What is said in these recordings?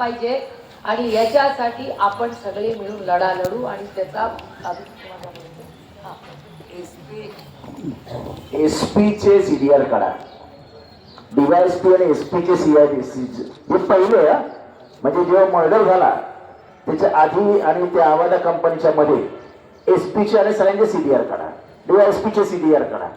पाहिजे आणि याच्यासाठी आपण सगळे मिळून लढा लढू आणि त्याचा एस पीचे सी चे सीडीआर काढा. डीवायएसपी आणि एस चे सी हे पहिले म्हणजे जेव्हा मर्डर झाला त्याच्या आधी आणि त्या आवादा कंपनीच्या मध्ये एस चे आणि सगळ्यांचे सीडीआर काढा. डीवायएसपीचे सीडीआर काढा.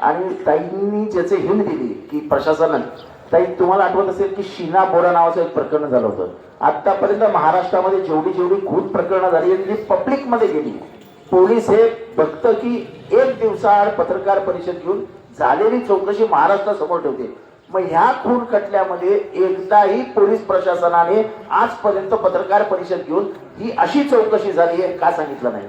आणि ताईंनी ज्याचे हिंट दिली की प्रशासनाने ताई तुम्हाला आठवत असेल की शीना बोरा नावाचं एक प्रकरण झालं होतं. आतापर्यंत महाराष्ट्रामध्ये जेवढी जेवढी खूप प्रकरणं झाली आणि पब्लिकमध्ये गेली पोलीस हे बघतं की एक दिवसाआड पत्रकार परिषद घेऊन झालेली चौकशी महाराष्ट्रासमोर ठेवते. मग ह्या खून खटल्यामध्ये एकदाही पोलीस प्रशासनाने आजपर्यंत पत्रकार परिषद घेऊन ही अशी चौकशी झाली आहे का सांगितलं नाही?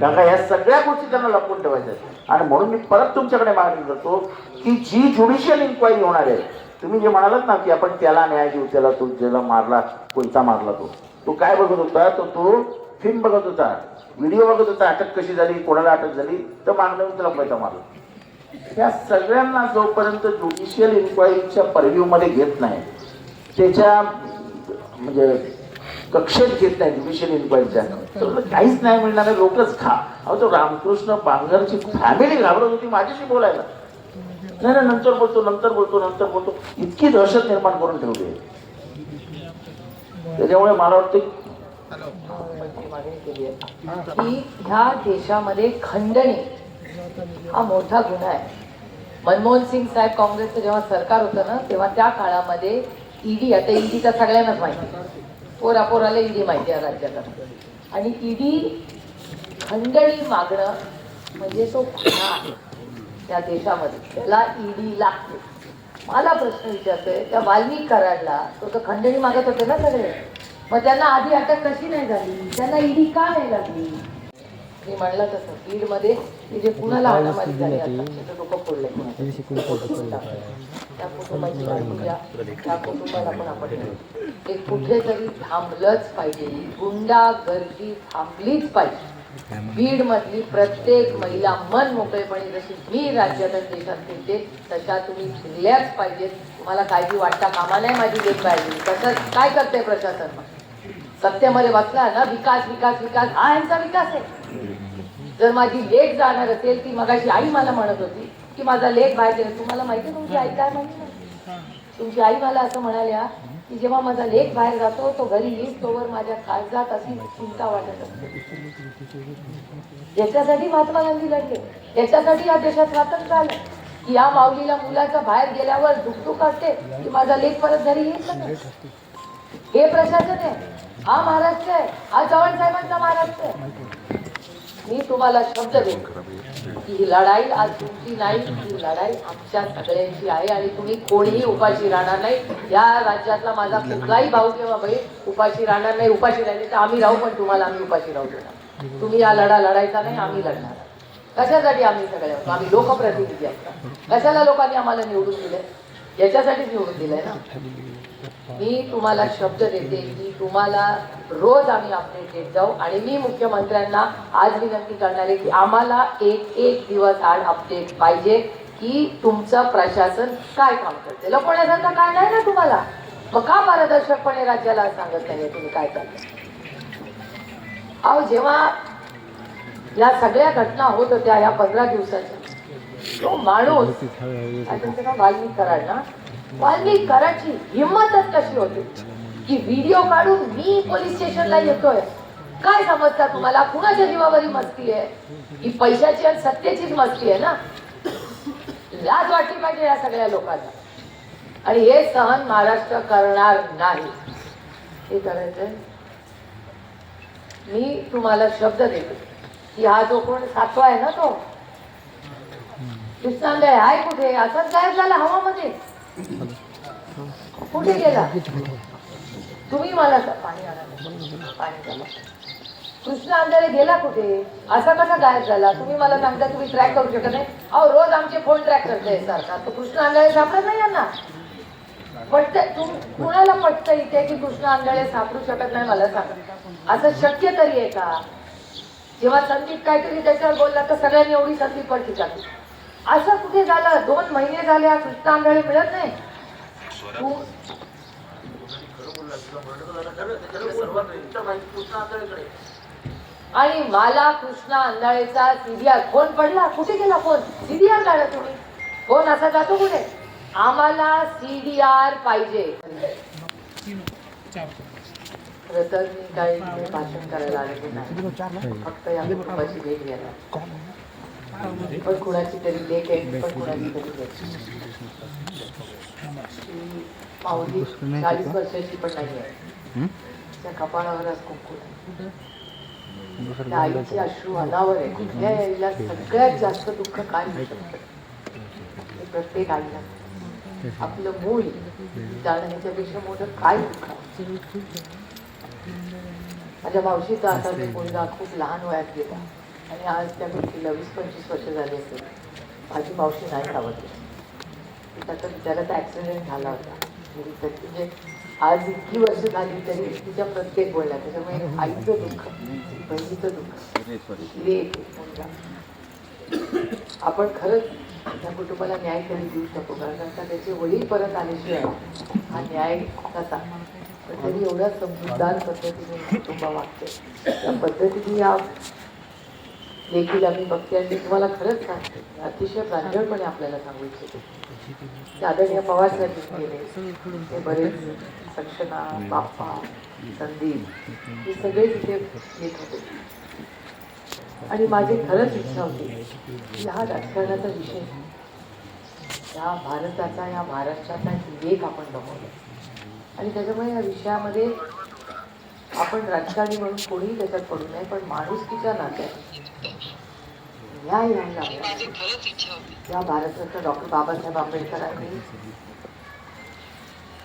कारण का ह्या सगळ्या गोष्टी त्यांना लपवून ठेवायच्या आहेत. आणि म्हणून मी परत तुमच्याकडे मागणी करतो की जी ज्युडिशियल इन्क्वायरी होणार आहे तुम्ही जे म्हणालात ना की आपण त्याला न्याय देऊ त्याला तो ज्याला मारला कोणता मारला तो? तो काय बघत होता? तो तो फिल्म बघत होता. व्हिडिओ बघत होता. अटक कशी झाली? कोणाला अटक झाली? तर मागणं त्याला पैसा मारला. त्या सगळ्यांना जोपर्यंत ज्युडिशियल इन्क्वायरीच्या परव्ह्यू मध्ये घेत नाही त्याच्या म्हणजे कक्षेत घेत नाही ज्युडिशियल इन्क्वायरीच्या तर काहीच नाही मिळणार लोकच खा. अहो तो रामकृष्ण बांगरची फॅमिली घाबरत होती माझ्याशी बोलायला. नाही नाही नंतर बोलतो नंतर बोलतो नंतर बोलतो. इतकी दहशत निर्माण करून ठेवली त्याच्यामुळे मला वाटतं आपण मागणी केली आहे की ह्या देशामध्ये खंडणी हा मोठा गुन्हा आहे. मनमोहन सिंग साहेब काँग्रेसचं जेव्हा सरकार होतं ना तेव्हा त्या काळामध्ये ईडी आता ईडी तर सगळ्यांनाच माहिती. पोरा पोराला ईडी माहिती आहे राज्यात. आणि ईडी खंडणी मागणं म्हणजे तो गुन्हा आहे त्या देशामध्ये. त्याला ईडी लागते. मला प्रश्न विचारतोय त्या वाल्मिक कराडला तो तर खंडणी मागत होते ना सगळे. मग त्यांना आधी अटक कशी नाही झाली? त्यांना ईडी का नाही लागली? मी म्हणलं तसं बीडमध्ये की जे कुणाला हाणामारी झाली आता त्याचं डोकं फोडलंय कुणाचं. त्या कुटुंबाची त्या कुटुंबाला पण आपण ते कुठेतरी थांबलंच पाहिजे. गुंडा गर्दी थांबलीच पाहिजे. बीड मधली प्रत्येक महिला मन मोकळेपणे जशी मी राज्यात देशात फिरते तशा तुम्ही फिरल्याच पाहिजेत. तुम्हाला काळजी वाटता कामा नाही माझी लेख पाहिजे तसं काय करते प्रशासन? सत्तेमध्ये बसला ना विकास विकास विकास. हा यांचा विकास आहे. जर माझी लेख जाणार असेल ती मगाशी आई मला म्हणत होती की माझा लेख बाहेर तुम्हाला माहिती आहे तुमची आई काय म्हणते? तुमची आई मला असं म्हणाल्या की जेव्हा माझा लेख बाहेर जातो तो घरी येईल तोवर माझ्या काळजात अशी चिंता वाटत असते. याच्यासाठी महात्मा गांधी लढले. याच्यासाठी या देशात स्वातंत्र्य आलं. की या माऊलीला मुलाचा बाहेर गेल्यावर दुखदुख असते की माझा लेख परत घरी येईल हे प्रशासन आहे. हा महाराष्ट्र आहे. हा चव्हाण साहेबांचा महाराष्ट्र आहे. मी तुम्हाला शब्द देतो की ही लढाई आज तुमची नाही ही लढाई आमच्या सगळ्यांची आहे आणि तुम्ही कोणीही उपाशी राहणार नाही. या राज्यातला माझा कुठलाही भाऊ किंवा बहीण उपाशी राहणार नाही उपाशी राहिले तर आम्ही राहू पण तुम्हाला आम्ही उपाशी राहू देणार तुम्ही हा लढा लढायचा नाही आम्ही लढणार कशासाठी आम्ही सगळे होतो आम्ही लोकप्रतिनिधी असतात कशाला लोकांनी आम्हाला निवडून दिले याच्यासाठीच निवडून दिलंय ना? मी तुम्हाला शब्द देते की तुम्हाला रोज आम्ही अपडेट देत जाऊ आणि मी मुख्यमंत्र्यांना आज विनंती करणार आहे की आम्हाला एक एक दिवस आड अपडेट पाहिजे की तुमचं प्रशासन काय काम करते. लपवण्यासारखं काय नाही ना तुम्हाला? मग का पारदर्शकपणे राज्याला सांगत नाहीये तुम्ही काय करता? अहो जेव्हा या सगळ्या घटना होत होत्या या पंधरा दिवसाच्या तो माणूस वाल्मिक कराड ना? वाल्मिक कराडची हिंमतच कशी होती? की व्हिडिओ काढून मी पोलीस स्टेशनला येतोय. काय समजता तुम्हाला? कुणाच्या जीवावरी मस्ती आहे? ही पैशाची आणि सत्तेचीच मस्ती आहे ना? लाज वाटली पाहिजे या सगळ्या लोकांना. आणि हे सहन महाराष्ट्र करणार नाही. हे करायचंय? मी तुम्हाला शब्द देतो. की हा जो कोण सातवा आहे ना तो? कृष्णांदे आहे कुठे? असंच गायब झाला हवामध्ये. कुठे गेला? तुम्ही मला पाणी आणा पाणी. कृष्ण अंधारे गेला कुठे? असा कसा गायब झाला? तुम्ही मला सांगता तुम्ही ट्रॅक करू शकत नाही. अहो रोज आमचे फोन ट्रॅक करते सारखा. तो कृष्ण अंधारे सापडत नाही यांना? पटत तुम कुणाला पटतं इथे की कृष्ण आंधळे सापडू शकत नाही मला सांगा. असं शक्य तरी आहे का? जेव्हा संदीप काहीतरी त्याच्यावर बोलला तर सगळ्यांनी एवढी संदीप पडती असं कुठे झालं? दोन महिने झाले हा कृष्ण आंधळे मिळत नाही? आणि मला कृष्णा अंधाळेचा सीडीआर. फोन पडला? कुठे गेला फोन? सीडीआर काढा तुम्ही. फोन असा जातो कुठे? आम्हाला सीडीआर पाहिजे. खरं काही भाषण करायला आलेले नाही? फक्त या कुटुंबाची भेट घ्यायला. पण कुणाची तरी लेख आहे पण कुणाची तरी माऊली चाळीस वर्षाची पण नाही आहे. त्या कपाळावरच कुंकू. त्या आईची अश्रू अनावर आहे. कुठल्या आईला सगळ्यात जास्त दुःख काय प्रत्येक आईला. आपलं मूल जाणं ह्याच्यापेक्षा मोठं काय दुःख? माझ्या मावशीचा आता ते मुलगा खूप लहान वयात गेला. आणि आज त्या गोष्टीला वीस पंचवीस वर्ष झाली असेल. माझी मावशी नाही सावरली. त्याचा बिचाराचा ॲक्सिडेंट झाला होता. म्हणजे, म्हणजे आज इतकी वर्ष झाली तरी तिच्या प्रत्येक बोलण्यात. त्याच्यामुळे आईचं दुःख बहिणीचं दुःख. लेक आपण खरंच त्या कुटुंबाला न्याय कधी देऊ शकतो कारण आता त्याचे वडील परत आल्याशिवाय हा न्याय कसा? पण तरी एवढ्या समजूतदार पद्धतीने कुटुंब वागते. त्या पद्धतीने या देखील आम्ही बघते आणि तुम्हाला खरंच सांगते अतिशय प्रांजळपणे आपल्याला सांगू इच्छिते. आदरणीय पवार साहेब गेले. ते बरेच सक्षणा बाप्पा संदीप हे सगळे तिथे येत होते. आणि माझी खरंच इच्छा होती की हा राजकारणाचा विषय या भारताचा या महाराष्ट्राचा विवेक आपण बनवला आणि त्याच्यामुळे या विषयामध्ये आपण राजकारणी म्हणून कोणीही त्याच्यात पडू नये पण माणुसकीच्या नात्याने न्याय यायला हवा. या भारतरत्न डॉक्टर बाबासाहेब आंबेडकरांनी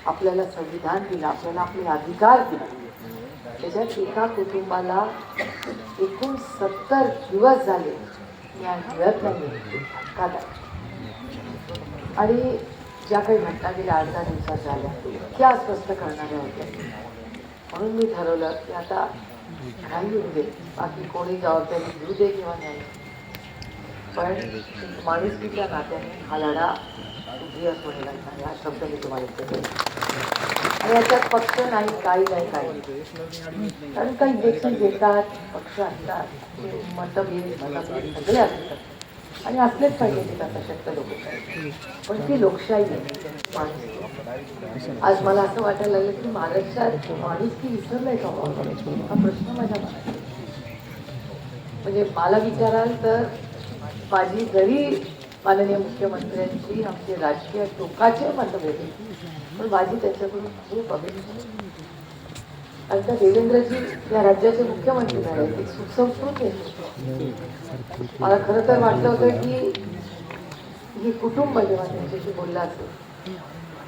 आपल्याला संविधान दिलं आपल्याला आपले अधिकार दिले. त्याच्यात एका कुटुंबाला एकूण सत्तर दिवस झाले. न्याय मिळत नाही. आणि ज्या काही घटना गेल्या आठ दहा दिवसात झाल्या त्या स्पष्ट करणाऱ्या होत्या. म्हणून मी ठरवलं की आता काही येऊ दे. बाकी कोणी जबाबदारी घेऊ दे किंवा नाही. पण माणुसकीच्या नात्याने हा लढा उभी म्हणून हा शब्द मी तुम्हाला इथे आणि याच्यात पक्ष नाही काही नाही काही कारण काही व्यक्ती देतात पक्ष असतात. मतभेद मतभेद सगळे असतात. आणि असलेच पाहिजे तिथं सशक्त लोकशाही पण ती लोकशाही आहे. आज मला असं वाटायला लागलं की महाराष्ट्रात माणूस की विसरलाय का हा प्रश्न माझ्या मनात म्हणजे मला विचाराल तर माझी जरी माननीय मुख्यमंत्र्यांची आमचे राजकीय टोकाचे मतभेद पण माझी त्यांच्याकडून खूप अपेक्षा आहे. कारण देवेंद्रजी या राज्याचे मुख्यमंत्री झाले ते सुसंस्कृत नेतृत्व मला खरं तर वाटलं होतं की ही कुटुंब जेव्हा त्यांच्याशी बोलला असेल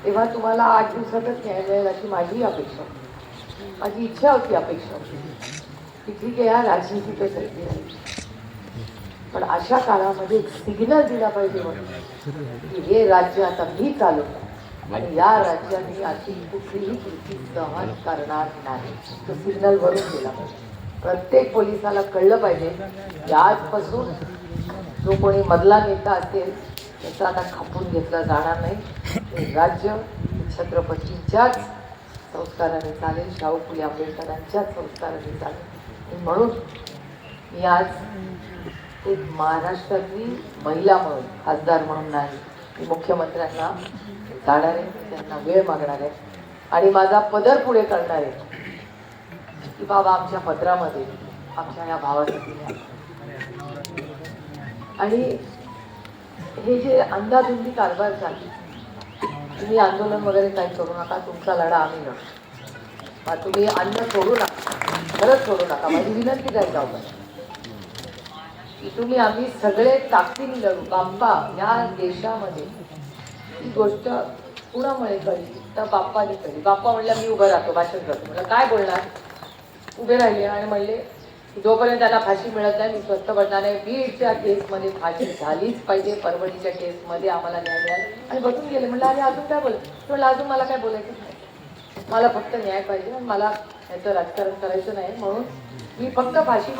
तेव्हा तुम्हाला आठ दिवसातच न्याय मिळेल अशी माझी अपेक्षा होती. माझी इच्छा होती अपेक्षा होती. की या राजनीतीतच आहे. पण अशा काळामध्ये सिग्नल दिला पाहिजे म्हणून. की हे राज्य आता मी चालवतो आणि या राज्याने अशी कुठलीही कृती सहन करणार नाही. तो सिग्नल भरून दिला पाहिजे प्रत्येक पोलिसाला कळलं पाहिजे की आजपासून जो कोणी मधला नेता असेल त्याचा आता खापून घेतला जाणार नाही. राज्य छत्रपतींच्याच संस्काराने चालेल. शाहू फुले आंबेडकरांच्याच संस्काराने चालेल. म्हणून मी आज एक महाराष्ट्रातली महिला म्हणून खासदार म्हणून नाही मी मुख्यमंत्र्यांना जाणार आहे त्यांना वेळ मागणार आहे. आणि माझा पदर पुढे करणार आहे. की बाबा आमच्या पत्रामध्ये आमच्या या भावासाठी आणि हे जे अंदाधुंदी कारभार झाली तुम्ही आंदोलन वगैरे काही करू नका तुमचा लढा आम्ही लढू. तुम्ही अन्न सोडू नका खरंच सोडू नका. माझी विनंती काय जाऊ की तुम्ही आम्ही सगळे ताकदीने लढू. बाप्पा या देशामध्ये ही गोष्ट कुणामुळे कळली? तर बाप्पाने कळली. बाप्पा म्हणला मी उभं राहतो भाषण करतो. म्हणलं काय बोलणार? उभे राहिले. आणि म्हणले जोपर्यंत त्याला फाशी मिळत नाही मी स्वस्त पडणार नाही. बीडच्या केसमध्ये फाशी झालीच पाहिजे. परवडीच्या केसमध्ये आम्हाला न्याय मिळाला. आणि बसून गेले. म्हणलं अरे अजून काय बोल? म्हणलं अजून मला काय बोलायचं नाही. मला फक्त न्याय पाहिजे. आणि मला याचं राजकारण करायचं नाही. म्हणून मी फक्त फाशी